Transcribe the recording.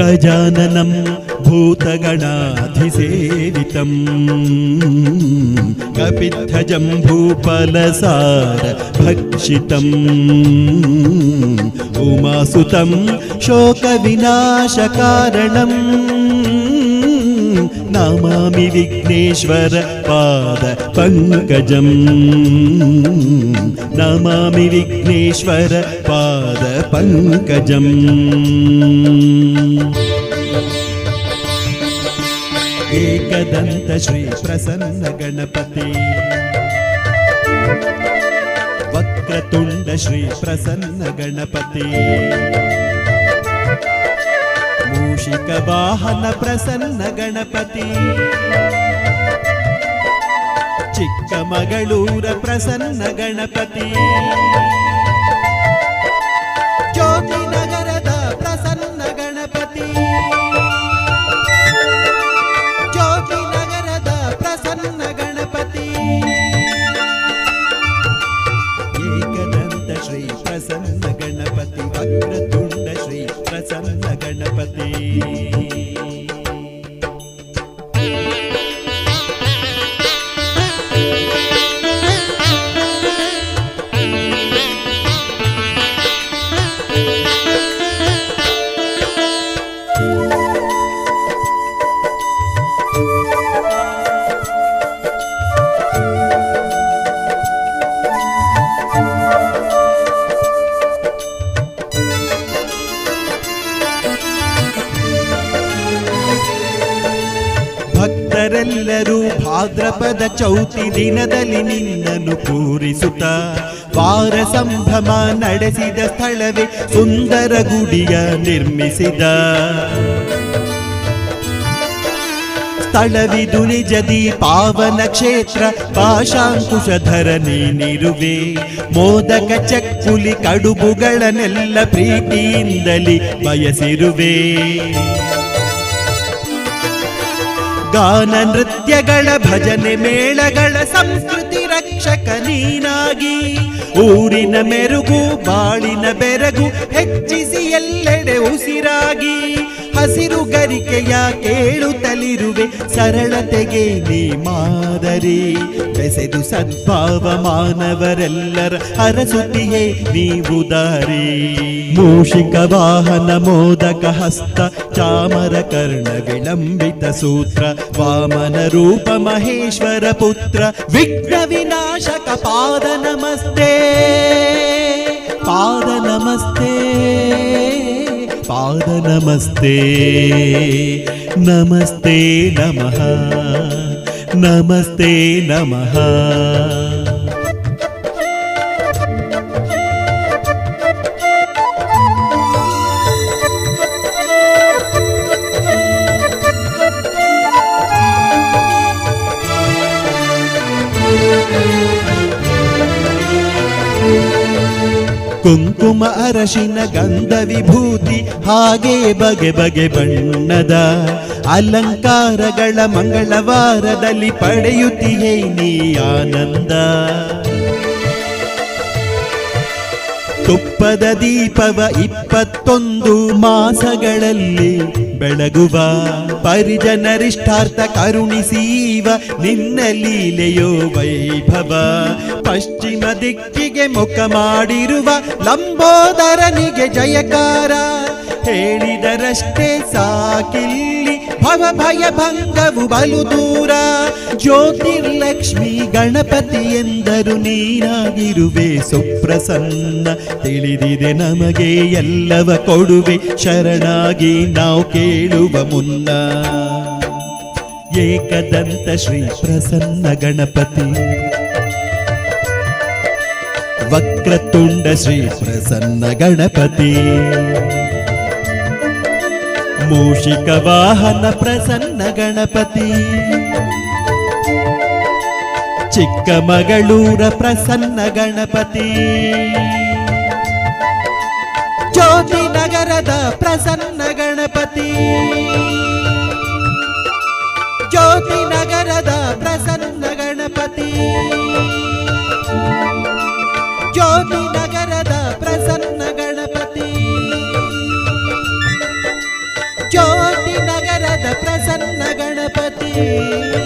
गजाननं भूतगणाधिसेवितम् कपित्थजम्भूफलसार भक्षितम्। उमासुतं शोकविनाशकारणम्। नमामि विघ्नेश्वर पाद पङ्कजम्। नमामि विघ्नेश्वर पाद पङ्कजम् ದಂತ ಶ್ರೀ ಪ್ರಸನ್ನ ಗಣಪತಿ. ವಕ್ರತುಂಡ ಶ್ರೀ ಪ್ರಸನ್ನ ಗಣಪತಿ. ಮೂಷಿಕ ವಾಹನ ಪ್ರಸನ್ನ ಗಣಪತಿ. ಚಿಕ್ಕಮಗಳೂರ ಪ್ರಸನ್ನ ಗಣಪತಿ. ಏಕದಂತ ಶ್ರೀ ಪ್ರಸನ್ನ ಗಣಪತಿ ವಕ್ರತುಂಡ ಶ್ರೀ ಪ್ರಸನ್ನ ಭಕ್ತರೆಲ್ಲರೂ ಭಾದ್ರಪದ ಚೌತಿ ದಿನದಲ್ಲಿ ನಿನ್ನನ್ನು ಪೂರಿಸುತ್ತ ವಾರ ಸಂಭ್ರಮ ನಡೆಸಿದ ಸ್ಥಳವೇ ಸುಂದರ ಗುಡಿಯ ನಿರ್ಮಿಸಿದ. ಸ್ಥಳವಿದು ನಿಜದಿ ಪಾವನ ಕ್ಷೇತ್ರ ಪಾಶಾಂಕುಶಧರ ನೀನಿರುವೆ ಮೋದಕ ಚಕ್ಕುಲಿ ಕಡುಬುಗಳನ್ನೆಲ್ಲ ಪ್ರೀತಿಯಿಂದಲಿ ಬಯಸಿರುವೆ. ಗಾನ ನೃತ್ಯಗಳ ಭಜನೆ ಮೇಳಗಳ ಸಂಸ್ಕೃತಿ ರಕ್ಷಕ ನೀನಾಗಿ. ಊರಿನ ಮೆರುಗು ಬಾಳಿನ ಬೆರಗು ಗರಿಕೆಯ ಕೇಳುತ್ತಲಿರುವೆ, ಸರಳತೆಗೆ ನೀ ಮಾದರಿ. ಬೆಸೆದು ಸದ್ಭಾವ ಮಾನವರೆಲ್ಲರ ಅರಸುತಿಯೇ ನೀವು ದಾರಿ ಮೂಷಿಕ ವಾಹನ ಮೋದಕ ಹಸ್ತ, ಚಾಮರ ಕರ್ಣ ವಿಳಂಬಿತ ಸೂತ್ರ, ವಾಮನ ರೂಪ ಮಹೇಶ್ವರ ಪುತ್ರ, ವಿಘ್ನ ವಿನಾಶಕ ಪಾದ ನಮಸ್ತೆ. ಪಾದ ನಮಸ್ತೆ. ಪಾದ ನಮಸ್ತೆ ನಮಸ್ತೆ ನಮಃ ನಮಸ್ತೆ ನಮಃ ಕುಂಕುಮ ಅರಶಿನ ಗಂಧ ವಿಭೂತಿ ಹಾಗೆ ಬಗೆ ಬಗೆ ಬಣ್ಣದ ಅಲಂಕಾರಗಳ ಮಂಗಳವಾರದಲ್ಲಿ ಪಡೆಯುತ್ತಿಯೇ ನೀ ಆನಂದ. ತುಪ್ಪದ ದೀಪವ ಇಪ್ಪತ್ತೊಂದು ಮಾಸಗಳಲ್ಲಿ ಬೆಳಗುವ. ಪರಿಜನರಿಷ್ಟಾರ್ಥ ಕರುಣಿಸೀವ ನಿನ್ನ ಲೀಲೆಯೋ ವೈಭವ. ಪಶ್ಚಿಮ ದಿಕ್ಕಿಗೆ ಮುಖ ಮಾಡಿರುವ ಲಂಬೋದರನಿಗೆ ಜಯಕಾರ. ಹೇಳಿದರಷ್ಟೇ ಸಾಕಿಲ್ಲಿ ಭವ ಭಯ ಭಂಗವು ಬಲು ದೂರ. ಜ್ಯೋತಿರ್ಲಕ್ಷ್ಮಿ ಗಣಪತಿ ಎಂದರು, ನೀನಾಗಿರುವೆ ಸುಪ್ರಸನ್ನ. ತಿಳಿದಿದೆ ನಮಗೆ ಎಲ್ಲವ ಕೊಡುವೆ, ಶರಣಾಗಿ ನಾವು ಕೇಳುವ ಮುನ್ನ. ಏಕದಂತ ಶ್ರೀ ಪ್ರಸನ್ನ ಗಣಪತಿ. ವಕ್ರತುಂಡ ಶ್ರೀ ಪ್ರಸನ್ನ ಗಣಪತಿ. ಮೂಷಿಕ ವಾಹನ ಪ್ರಸನ್ನ ಗಣಪತಿ. ಚಿಕ್ಕಮಗಳೂರ ಪ್ರಸನ್ನ ಗಣಪತಿ. ಜ್ಯೋತಿ ನಗರದ ಪ್ರಸನ್ನ ಗಣಪತಿ. ಜ್ಯೋತಿ ನಗರದ ಪ್ರಸನ್ನ ಗಣಪತಿ. ನಗರದ ಪ್ರಸನ್ನ ಗಣಪತಿ